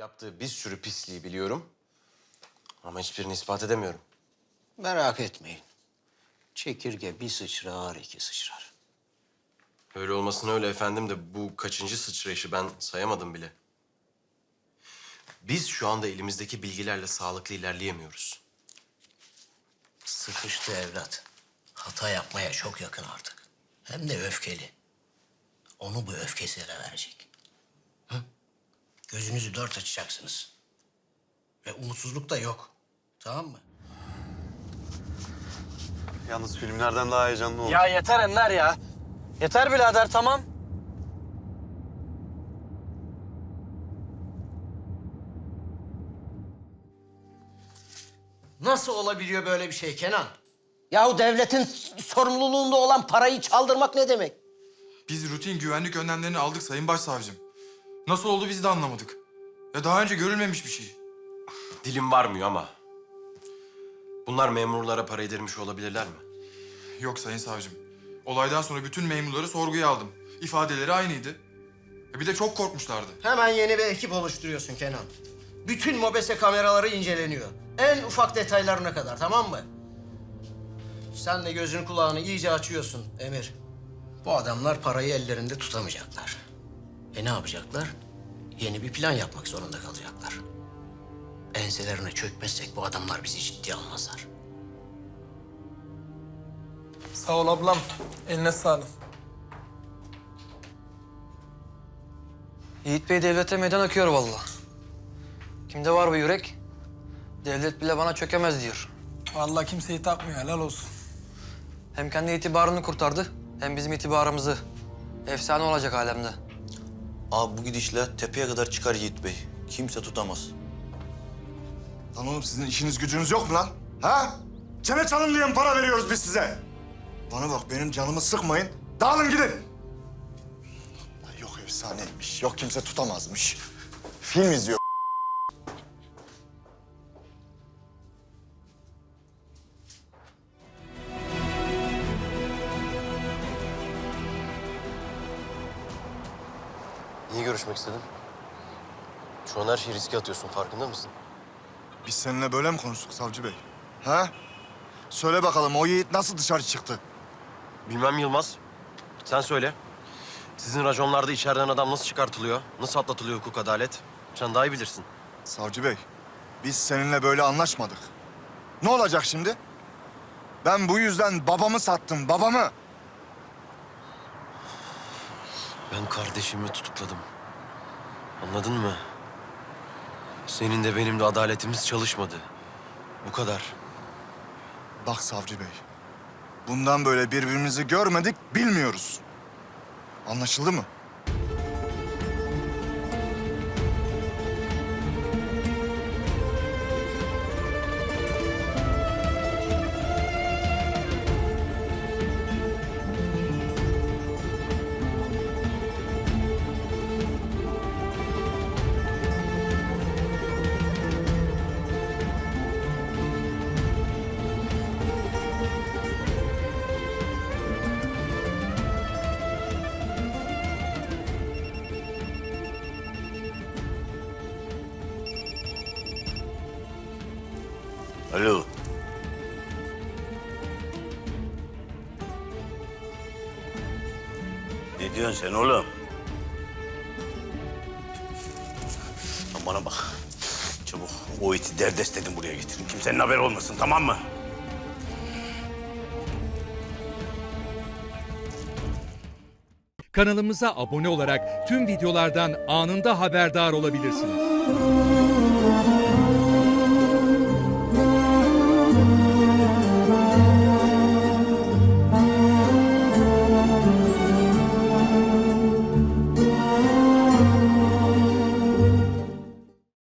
Yaptığı bir sürü pisliği biliyorum. Ama hiçbirini ispat edemiyorum. Merak etmeyin. Çekirge bir sıçrar, iki sıçrar. Öyle olmasına öyle efendim de bu kaçıncı sıçrayışı ben sayamadım bile. Biz şu anda elimizdeki bilgilerle sağlıklı ilerleyemiyoruz. Sıkıştı evlat. Hata yapmaya çok yakın artık. Hem de öfkeli. Onu bu öfkesiyle verecek. Hı? Gözünüzü dört açacaksınız. Ve umutsuzluk da yok. Tamam mı? Yalnız filmlerden daha heyecanlı oldu. Ya yeter Enler ya. Yeter birader tamam. Nasıl olabiliyor böyle bir şey Kenan? Yahu devletin sorumluluğunda olan parayı çaldırmak ne demek? Biz rutin güvenlik önlemlerini aldık Sayın Başsavcım. Nasıl oldu biz de anlamadık. Ya daha önce görülmemiş bir şey. Dilim varmıyor ama. Bunlar memurlara para yedirmiş olabilirler mi? Yok Sayın Savcım. Olaydan sonra bütün memurları sorguya aldım. İfadeleri aynıydı. Ya bir de çok korkmuşlardı. Hemen yeni bir ekip oluşturuyorsun Kenan. Bütün mobese kameraları inceleniyor. En ufak detaylarına kadar tamam mı? Sen de gözünü kulağını iyice açıyorsun Emir. Bu adamlar parayı ellerinde tutamayacaklar. E ne yapacaklar? Yeni bir plan yapmak zorunda kalacaklar. Enselerine çökmezsek bu adamlar bizi ciddiye almazlar. Sağ ol ablam. Eline sağlık. Yiğit Bey devlete meydan akıyor vallahi. Kimde var bu yürek? Devlet bile bana çökemez diyor. Vallahi kimseyi takmıyor helal olsun. Hem kendi itibarını kurtardı, hem bizim itibarımızı. Efsane olacak alemde. Abi bu gidişle tepeye kadar çıkar Yiğit Bey. Kimse tutamaz. Lan oğlum sizin işiniz gücünüz yok mu lan? Ha? Çene çalın diye para veriyoruz biz size? Bana bak benim canımı sıkmayın. Dağılın gidin. Yok efsaneymiş. Yok kimse tutamazmış. Film izliyor. Niye görüşmek istedin? Şu an her şeyi riske atıyorsun farkında mısın? Biz seninle böyle mi konuştuk savcı bey? Ha? Söyle bakalım o yiğit nasıl dışarı çıktı? Bilmem Yılmaz. Sen söyle. Sizin raconlarda içeriden adam nasıl çıkartılıyor? Nasıl atlatılıyor hukuk adalet? Sen daha iyi bilirsin. Savcı bey, biz seninle böyle anlaşmadık. Ne olacak şimdi? Ben bu yüzden babamı sattım, babamı. Ben kardeşimi tutukladım. Anladın mı? Senin de benim de adaletimiz çalışmadı. Bu kadar. Bak savcı bey, bundan böyle birbirimizi görmedik, bilmiyoruz. Anlaşıldı mı? Alo. Ne diyorsun sen oğlum? Lan bana bak. Çabuk o iti derdest edin buraya getirin. Kimsenin haberi olmasın tamam mı? Kanalımıza abone olarak tüm videolardan anında haberdar olabilirsiniz.